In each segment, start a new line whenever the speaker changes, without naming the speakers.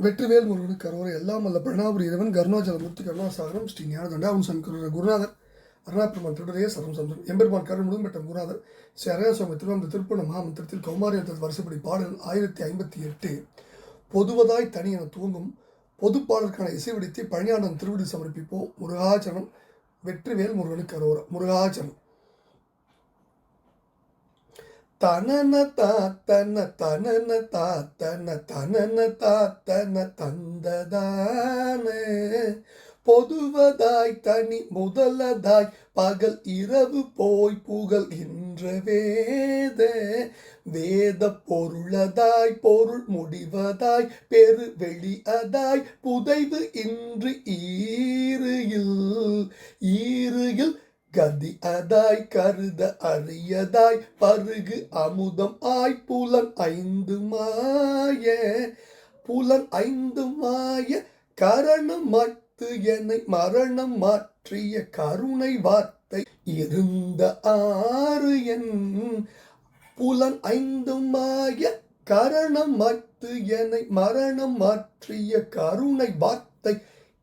வெற்றிவேல் முருகனுக்கு கரோரை எல்லாம் அல்ல. பிரணாபுரி இறைவன் முத்து கருணாசாகரம் ஸ்ரீ ஞானதண்டாவும் சங்கர குருநாதர் அருணாபெருமான் திருடைய சரம் சந்திரம் எம்பெருமான் கருண் முழுதும் பெற்ற குருநாதர் ஸ்ரீ அரையாசுவாமி திருவந்த திருப்பண மகாமந்திரத்தில் கௌமாரியத்தில் வரிசைப்படி பாடல் ஆயிரத்தி ஐம்பத்தி எட்டு. பொதுவதாய் தனி என துவங்கும் பொதுப்பாடலுக்கான இசை வெடித்து பழனியாண்டன் திருவிடி சமர்ப்பிப்போம். முருகாச்சரணம் வெற்றிவேல் முருகனுக்கு கரோரம் முருகாச்சரணம். தனன தாத்தன தனன தாத்தன தனன தாத்தன தந்ததானே பொதுவதாய் தனி முதலதாய் பகல் இரவு போய் புகழ்கின்ற வேத. வேத பொருளதாய் பொருள் முடிவதாய் பெரு வெளியதாய் புதைவு இன்று ஈருயில் ஈருயில் கதி அதாய் கருத அரியதாய் பருகு அமுதம் ஆய் புலன் ஐந்து மாய புலன் ஐந்து மாய கரணம் மட்டு என்னை மரணம் மாற்றிய கருணை வார்த்தை இருந்த ஆறு என். புலன் ஐந்து மாய கரணம் மட்டு என்னை மரணம் மாற்றிய கருணை வார்த்தை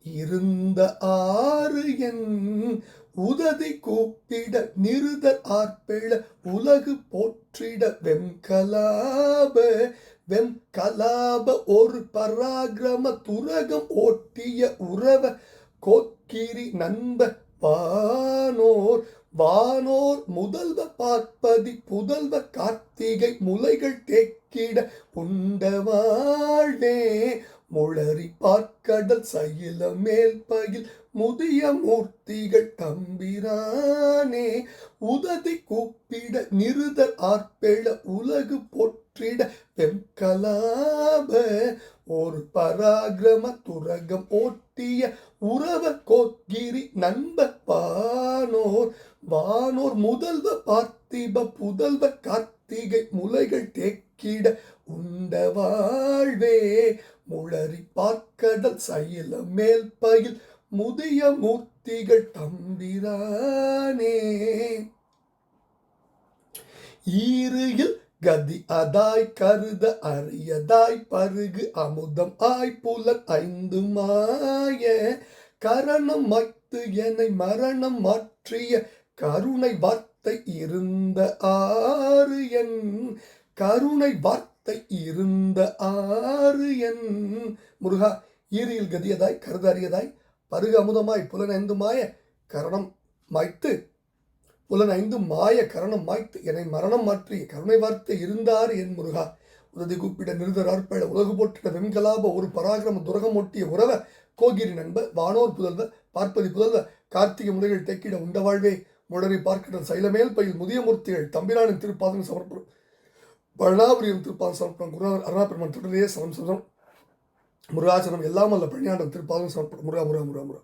இருந்த ஆறு என். உததி கூப்பிட நிறுத ஆர்ப்பெழ உலகு போற்றிட வெம்கலாப வெம்கலாப ஒரு பராக்கிரம துரகம் ஓட்டிய உறவ கோக்கிரி நண்ப வானோர் வானோர் முதல்வ பார்ப்பதி புதல்வ கார்த்திகை முலைகள் தேக்கிட உண்ட வாழ்வே. முளறி பார்க்கடல் சயில மேல் பயில் முதிய மூர்த்திகள் தம்பிரானே. உததி கூப்பிட நிறுதல் ஆர்ப்பெழ உலகு போற்றிட வெம்கலாப. ஒரு பராக்கிரம துரகம் ஓட்டிய உறவ கோக்கிரி நண்ப பானோர். வானோர் முதல்வ பார்த்திப புதல்வ கார்த்திகை முலைகள் தேக்கிட உண்ட வாழ்வே. முளறி பார்க்கடல் சயில மேல் பயில் முதிய மூர்த்திகள் தம்பிரானே. ஈருயில் கதி அதாய் கருத அரியதாய் பருகு அமுதம் ஆய் புலன் ஐந்து மாய. கரணம் மத்து என்னை மரணம் மாற்றிய கருணை வார்த்தை இருந்த ஆறு என். கருணை வார்த்தை இருந்த ஆறு என் முருகா ஈரியில் கதியதாய் கருதறியதாய் பருக அமுதமாய் புலனைந்து மாய கரணம் மாய்த்து புலன் ஐந்து மாய கரணம் மாய்த்து என்னை மரணம் மாற்றி கருணை வார்த்தை இருந்தார் என் முருகா. உதவி கூப்பிட நிருதர் ஆர்ப்பட உலகு போட்டிட வெண்கலாப ஒரு பராக்கிரம துரகம் ஒட்டிய உறவ கோகிரி நண்ப வானோர் புதல்வ பார்ப்பதி புதல்வ கார்த்திகை முறைகள் தேக்கிட உண்ட வாழ்வே முடரி பார்க்கிற சைலமேல் பயில் முதிய மூர்த்திகள் தம்பிரானின் திருப்பாதம் சமர்ப்பணம். பழனாபுரியின் திருப்பாதம் சமர்ப்பணம் குரு அருணாபெருமான் தொடரையே சமம் சமம் முருகாச்சனம் எல்லாம் அல்ல பணியாண்டம் திருப்பாதம் சமர்ப்பணம் முருகா முருகா முருகா முருகா.